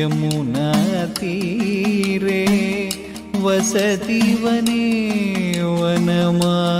यमुनातीरे वसति वने वनमाली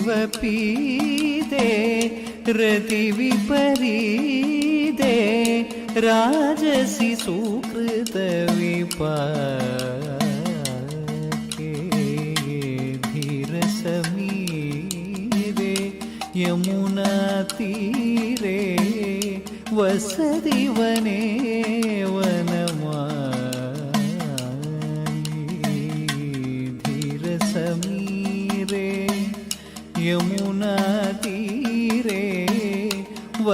तडिदिवपीदे रतिविपरीदे राजसि सुकृतविपाके धीरसमीरे यमुनातीरे वसति वने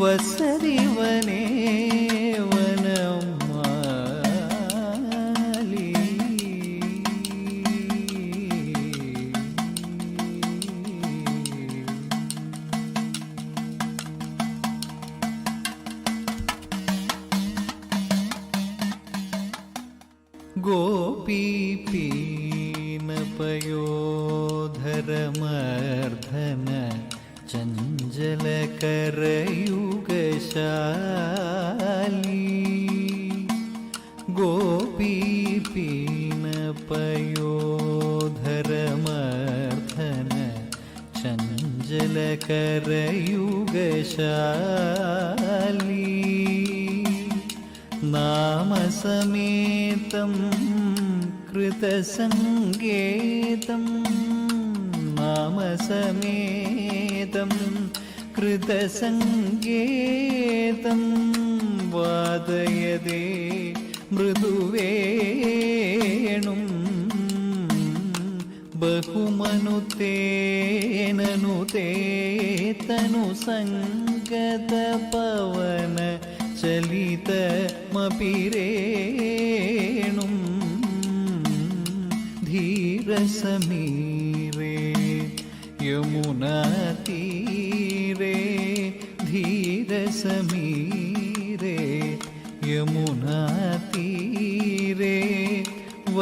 वसति चञ्चलकरयुगशाली गोपीपीनपयोधरमर्धन चञ्चलकरयुगशाली नामसमेतं कृतसङ्गेतं नामसमेतं कृतसङ्गेतं वादयदे മൃദുവേണും ബഹുമനു തേനു തേതനു സംഗത പവന ചലിതമപിരേണും ധീരസമീരേ യമുനാതീരേ ധീരസമീ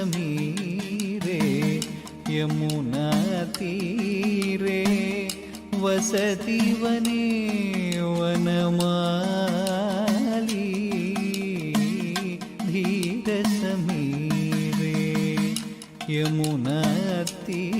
സമീരെ യമുനാ തീരെ വസതി വനേ വനമാലി ധീര സമീരെ യമുനാ തീരെ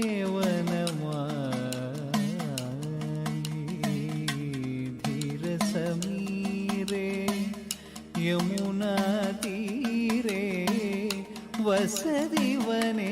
வசதிவனே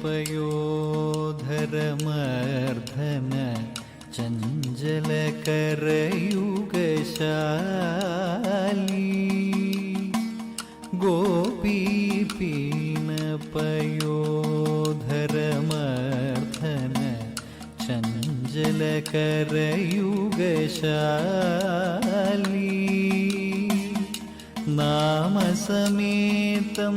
കൃപയോധരമർദ്ദന ചഞ്ചലകരയുഗശാലി. ഗോപീപീണപയോധരമർദ്ദന ചഞ്ചലകരയുഗശാലി. നാമസമേതം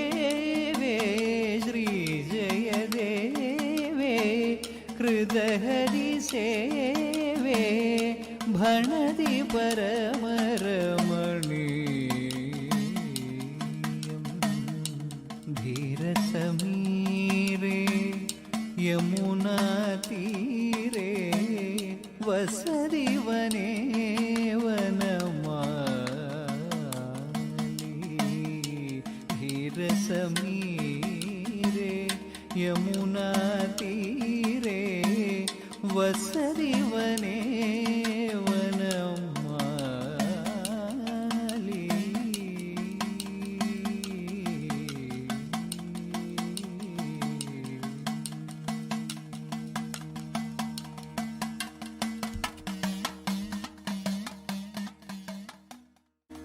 दहरि सेवे भणति परम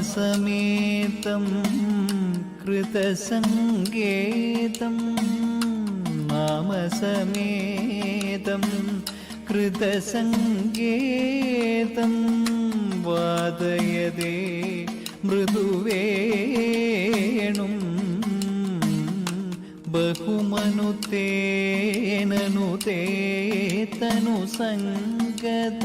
നാമസമേതം കൃതസംഗേതം നാമസമേതം കൃതസങ്കേതം വാദയതേ മൃദുവേണും ബഹുമനുതേനനുതേ തനു സംഗത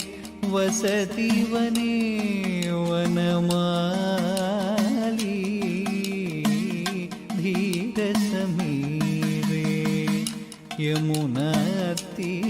वसति वने वनमाली धीरसमीरे यमुनातीरे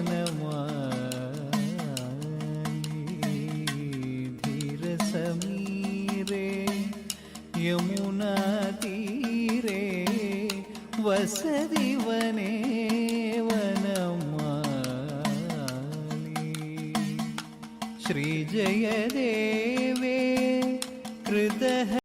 വസതി വനേ വനമാലി ശ്രീജയദേ